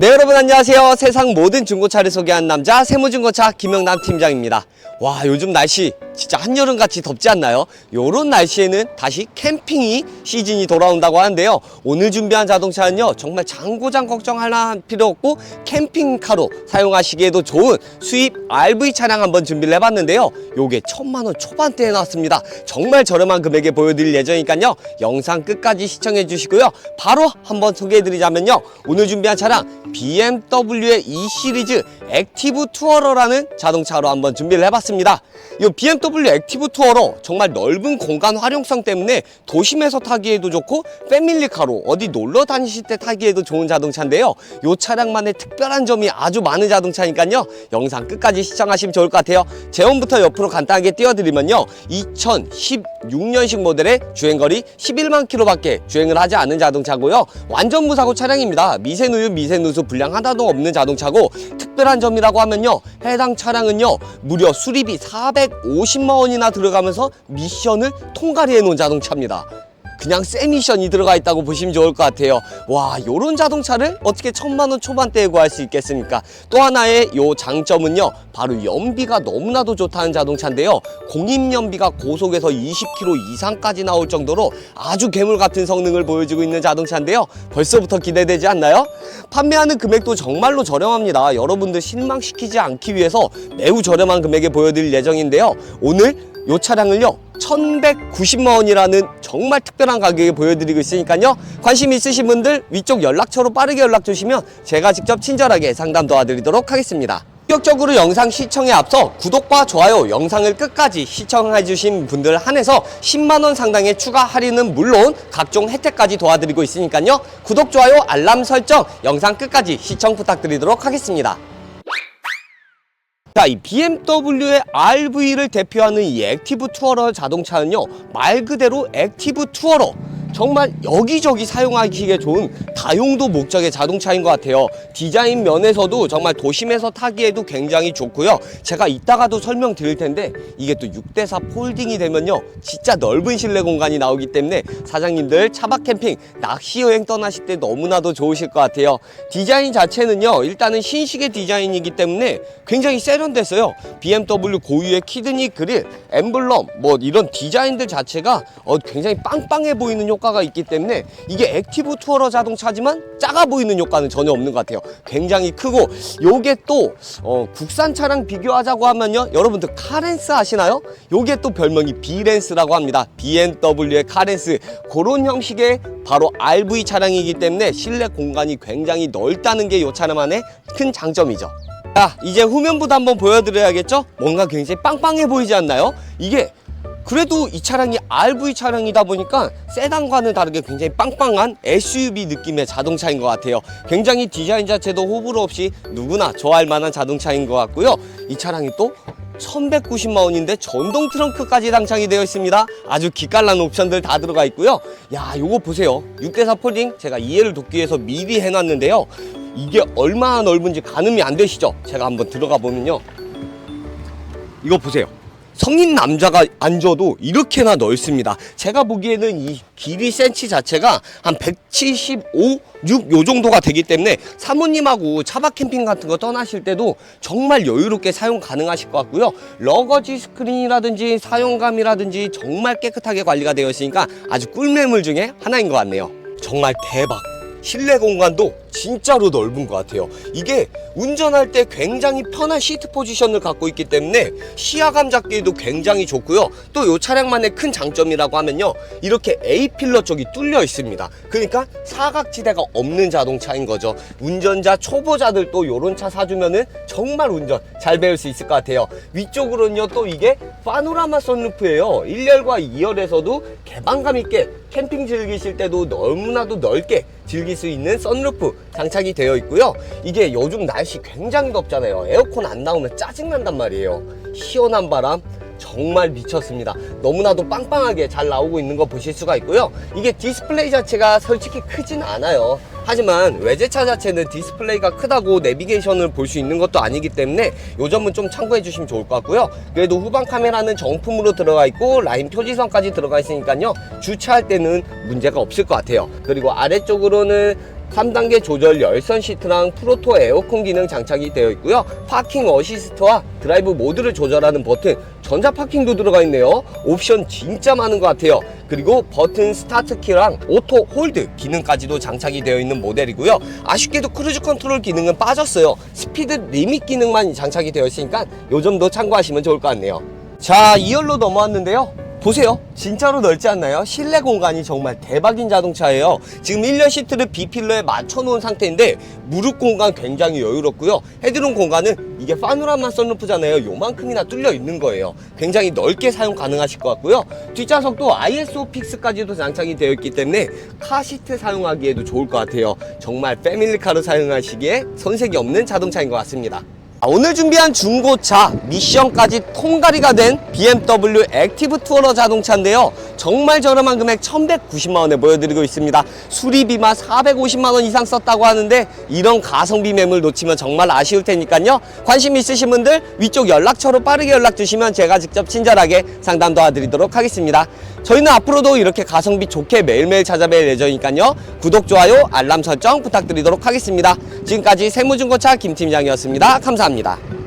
네 여러분 안녕하세요. 세상 모든 중고차를 소개한 남자 세무중고차 김영남 팀장입니다 와 요즘 날씨 진짜 한여름같이 덥지 않나요? 요런 날씨에는 다시 캠핑이 시즌이 돌아온다고 하는데요. 오늘 준비한 자동차는요 정말 장고장 걱정할 필요 없고 캠핑카로 사용하시기에도 좋은 수입 RV 차량 한번 준비를 해봤는데요. 요게 천만원 초반대에 나왔습니다. 정말 저렴한 금액에 보여드릴 예정이니까요. 영상 끝까지 시청해 주시고요. 바로 한번 소개해드리자면요. 오늘 준비한 차량 BMW의 E 시리즈 액티브 투어러라는 자동차로 한번 준비를 해봤습니다. 이 BMW 액티브 투어러 정말 넓은 공간 활용성 때문에 도심에서 타기에도 좋고 패밀리카로 어디 놀러 다니실 때 타기에도 좋은 자동차인데요. 이 차량만의 특별한 점이 아주 많은 자동차니까요. 영상 끝까지 시청하시면 좋을 것 같아요. 제원부터 옆으로 간단하게 띄워드리면요. 2016년식 모델의 주행거리 11만 킬로밖에 주행을 하지 않은 자동차고요. 완전 무사고 차량입니다. 미세누유, 미세누수 불량 하나도 없는 자동차고 특별한 점이라고 하면요. 해당 차량은요. 무려 수리비 450만 원이나 들어가면서 미션을 통과리 해 놓은 자동차입니다. 그냥 새 미션이 들어가 있다고 보시면 좋을 것 같아요. 와, 요런 자동차를 어떻게 천만 원 초반대에 구할 수 있겠습니까? 또 하나의 요 장점은요. 바로 연비가 너무나도 좋다는 자동차인데요. 공임 연비가 고속에서 20km 이상까지 나올 정도로 아주 괴물 같은 성능을 보여주고 있는 자동차인데요. 벌써부터 기대되지 않나요? 판매하는 금액도 정말로 저렴합니다. 여러분들 실망시키지 않기 위해서 매우 저렴한 금액에 보여드릴 예정인데요. 오늘 요 차량을요 1190만 원이라는 정말 특별한 가격에 보여드리고 있으니까요. 관심 있으신 분들 위쪽 연락처로 빠르게 연락 주시면 제가 직접 친절하게 상담 도와드리도록 하겠습니다. 본격적으로 영상 시청에 앞서 구독과 좋아요 영상을 끝까지 시청해 주신 분들 한해서 10만원 상당의 추가 할인은 물론 각종 혜택까지 도와드리고 있으니까요. 구독, 좋아요, 알람 설정 영상 끝까지 시청 부탁드리도록 하겠습니다 자, 이 BMW의 RV를 대표하는 이 액티브 투어러 자동차는요, 말 그대로 액티브 투어러. 정말 여기저기 사용하기에 좋은 다용도 목적의 자동차인 것 같아요. 디자인 면에서도 정말 도심에서 타기에도 굉장히 좋고요. 제가 이따가도 설명드릴 텐데 이게 또 6대4 폴딩이 되면요. 진짜 넓은 실내 공간이 나오기 때문에 사장님들 차박 캠핑, 낚시 여행 떠나실 때 너무나도 좋으실 것 같아요. 디자인 자체는요. 일단은 신식의 디자인이기 때문에 굉장히 세련됐어요. BMW 고유의 키드니 그릴, 엠블럼 뭐 이런 디자인들 자체가 어, 굉장히 빵빵해 보이는 효과 가 있기 때문에 이게 액티브 투어러 자동차지만 작아 보이는 효과는 전혀 없는 것 같아요. 굉장히 크고 요게 또 어, 국산 차량 비교하자고 하면요. 여러분들 카렌스 아시나요? 요게 또 별명이 비렌스라고 합니다. BMW의 카렌스 그런 형식의 바로 RV 차량이기 때문에 실내 공간이 굉장히 넓다는 게 요 차량만의 큰 장점이죠. 자 이제 후면부도 한번 보여드려야겠죠? 뭔가 굉장히 빵빵해 보이지 않나요? 이게 그래도 이 차량이 RV 차량이다 보니까 세단과는 다르게 굉장히 빵빵한 SUV 느낌의 자동차인 것 같아요. 굉장히 디자인 자체도 호불호 없이 누구나 좋아할 만한 자동차인 것 같고요. 이 차량이 또 1190만 원인데 전동 트렁크까지 장착이 되어 있습니다. 아주 기깔난 옵션들 다 들어가 있고요. 야, 요거 보세요. 6대4 폴딩 제가 이해를 돕기 위해서 미리 해놨는데요. 이게 얼마나 넓은지 가늠이 안 되시죠? 제가 한번 들어가 보면요. 이거 보세요. 성인 남자가 앉아도 이렇게나 넓습니다. 제가 보기에는 이 길이 센치 자체가 한 175, 6 요 정도가 되기 때문에 사모님하고 차박 캠핑 같은 거 떠나실 때도 정말 여유롭게 사용 가능하실 것 같고요. 러거지 스크린이라든지 사용감이라든지 정말 깨끗하게 관리가 되어 있으니까 아주 꿀매물 중에 하나인 것 같네요. 정말 대박. 실내 공간도 진짜로 넓은 것 같아요. 이게 운전할 때 굉장히 편한 시트 포지션을 갖고 있기 때문에 시야감 잡기에도 굉장히 좋고요. 또 이 차량만의 큰 장점이라고 하면요. 이렇게 A 필러 쪽이 뚫려 있습니다. 그러니까 사각지대가 없는 자동차인 거죠. 운전자 초보자들도 이런 차 사주면은 정말 운전 잘 배울 수 있을 것 같아요. 위쪽으로는요 또 이게 파노라마 선루프예요. 1열과 2열에서도 개방감 있게 캠핑 즐기실 때도 너무나도 넓게 즐길 수 있는 선루프 장착이 되어 있고요. 이게 요즘 날씨 굉장히 덥잖아요. 에어컨 안 나오면 짜증난단 말이에요. 시원한 바람 정말 미쳤습니다. 너무나도 빵빵하게 잘 나오고 있는 거 보실 수가 있고요. 이게 디스플레이 자체가 솔직히 크진 않아요. 하지만 외제차 자체는 디스플레이가 크다고 내비게이션을 볼 수 있는 것도 아니기 때문에 요 점은 좀 참고해 주시면 좋을 것 같고요. 그래도 후방 카메라는 정품으로 들어가 있고 라인 표지선까지 들어가 있으니까요. 주차할 때는 문제가 없을 것 같아요. 그리고 아래쪽으로는 3단계 조절 열선 시트랑 프로토 에어컨 기능 장착이 되어 있고요. 파킹 어시스트와 드라이브 모드를 조절하는 버튼, 전자 파킹도 들어가 있네요. 옵션 진짜 많은 것 같아요. 그리고 버튼 스타트 키랑 오토 홀드 기능까지도 장착이 되어 있는 모델이고요. 아쉽게도 크루즈 컨트롤 기능은 빠졌어요. 스피드 리밋 기능만 장착이 되어 있으니까 요 점도 참고하시면 좋을 것 같네요. 자, 2열로 넘어왔는데요. 보세요. 진짜로 넓지 않나요? 실내 공간이 정말 대박인 자동차예요. 지금 1년 시트를 B필러에 맞춰놓은 상태인데 무릎 공간 굉장히 여유롭고요. 헤드룸 공간은 이게 파노라마 선루프잖아요. 요만큼이나 뚫려 있는 거예요. 굉장히 넓게 사용 가능하실 것 같고요. 뒷좌석도 ISO 픽스까지도 장착이 되어 있기 때문에 카시트 사용하기에도 좋을 것 같아요. 정말 패밀리카로 사용하시기에 손색이 없는 자동차인 것 같습니다. 아, 오늘 준비한 중고차 미션까지 통과리가 된 BMW 액티브 투어러 자동차인데요. 정말 저렴한 금액 1190만원에 보여드리고 있습니다. 수리비만 450만원 이상 썼다고 하는데 이런 가성비 매물 놓치면 정말 아쉬울 테니까요. 관심 있으신 분들 위쪽 연락처로 빠르게 연락 주시면 제가 직접 친절하게 상담 도와드리도록 하겠습니다. 저희는 앞으로도 이렇게 가성비 좋게 매일매일 찾아뵐 예정이니까요. 구독, 좋아요, 알람 설정 부탁드리도록 하겠습니다. 지금까지 세무중고차 김팀장이었습니다. 감사합니다.